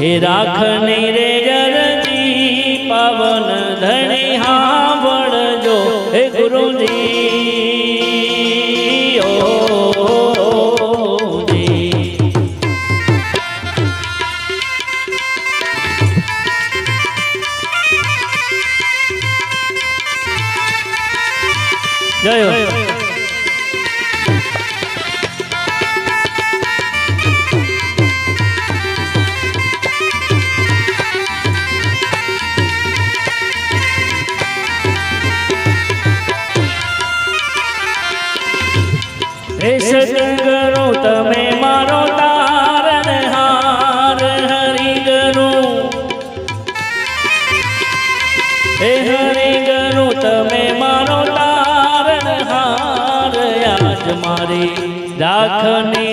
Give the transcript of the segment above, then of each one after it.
હે રાખની રે જરજી પવન ધણી હાંભળજો હે ગુરુજી. ઓ જય મારો તારન હાર હરિ ગરુ હે હરિ ગરુ તમે મારો તારન હાર, આજ મારી રાખની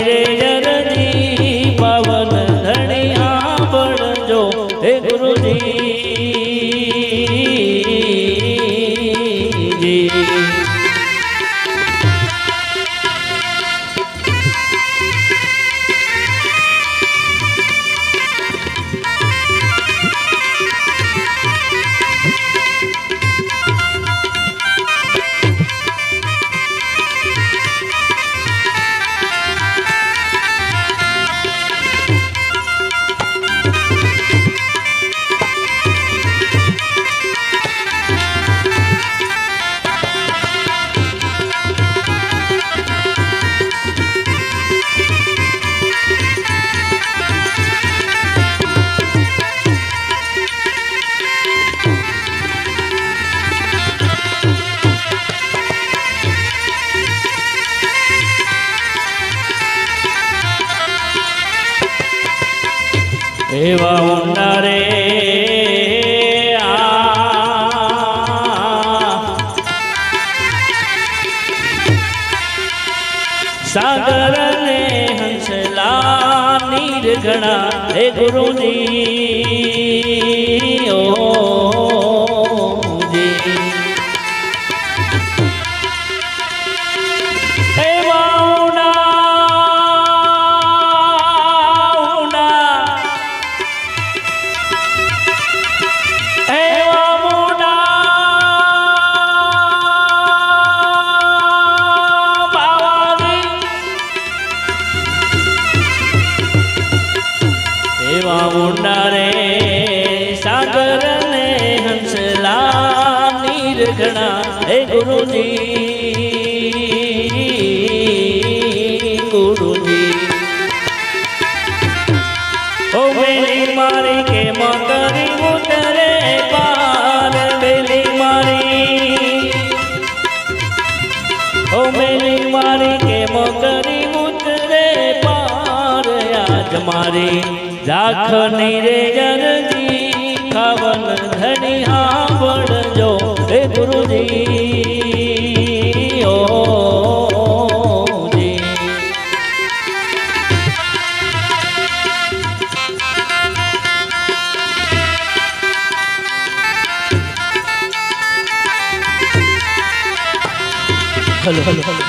એવા ઊંડા રે. સાગર ને હંસલા નીર ગણા હે ગુરુજી ઓ મારી કેમ કરી ઉતરે પાર આજ મારી? રાખની રે જનજી, ખાવન ધણી હાંભળજો હે ગુરુજી જી હલો હલો.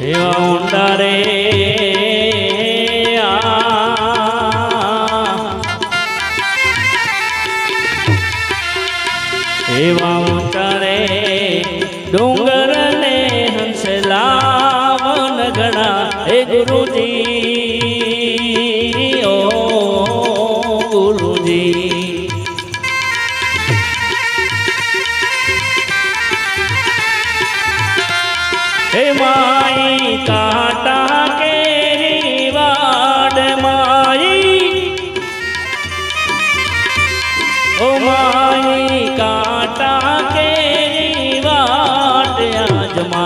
એવા ઊંડા રે. એવા ઊંચા રે ડુંગર ને હંસલાવન ગણા હે ગુરુજી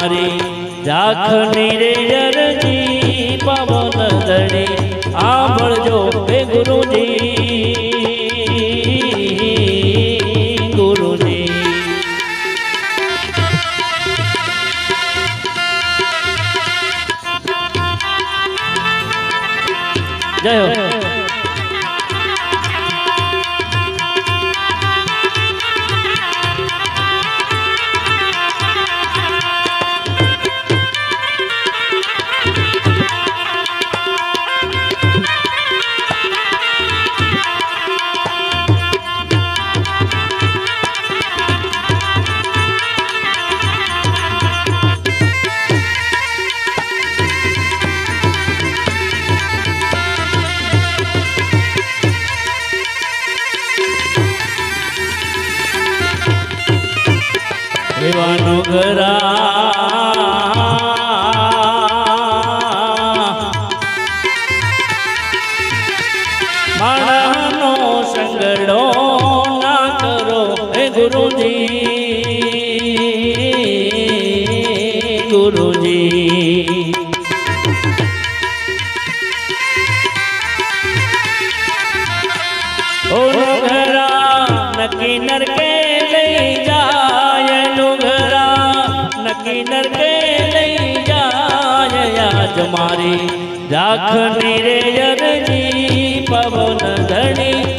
મારી રાખની રે અરજી પવન દડે આંભળજો હે ગુરુજી ગુરુજી. જય હો. એવાનો ઘરા. માણસનો સંગડો ના ગુરુજી. નકી નરકે લઈ જાય આજ મારી. રાખની રે અરજી પવન ધણી.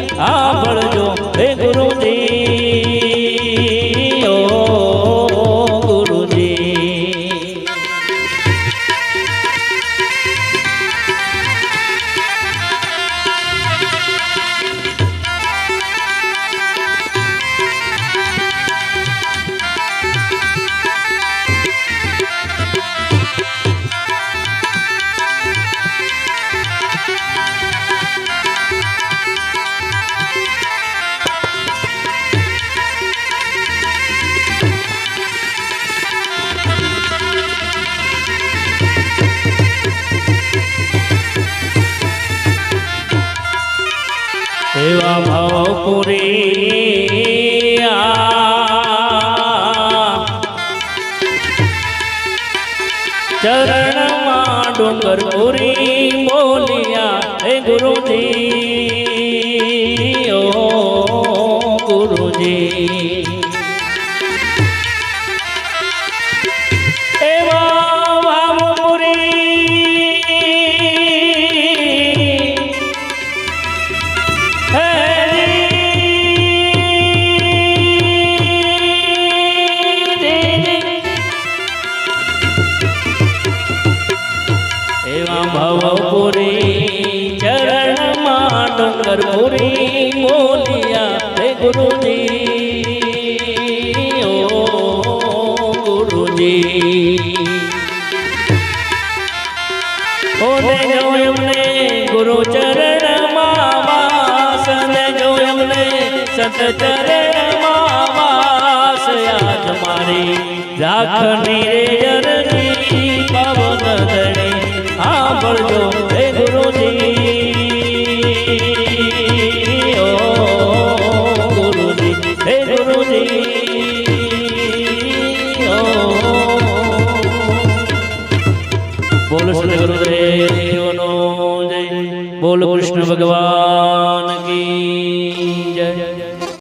ભાવપુરી ચરણમાં ડુંગર પુરી બોલિયા હે ગુરુજી ઓ ગુરુજી ડુંગર પુરી બોલિયા, હે ગુરુજી, ઓ ગુરુજી. ઓને જો એમને ગુરુ ચરણ વાસ, ને જો એમને સત ચરણ માવાસ યાદ મારી રાખની રે અરજી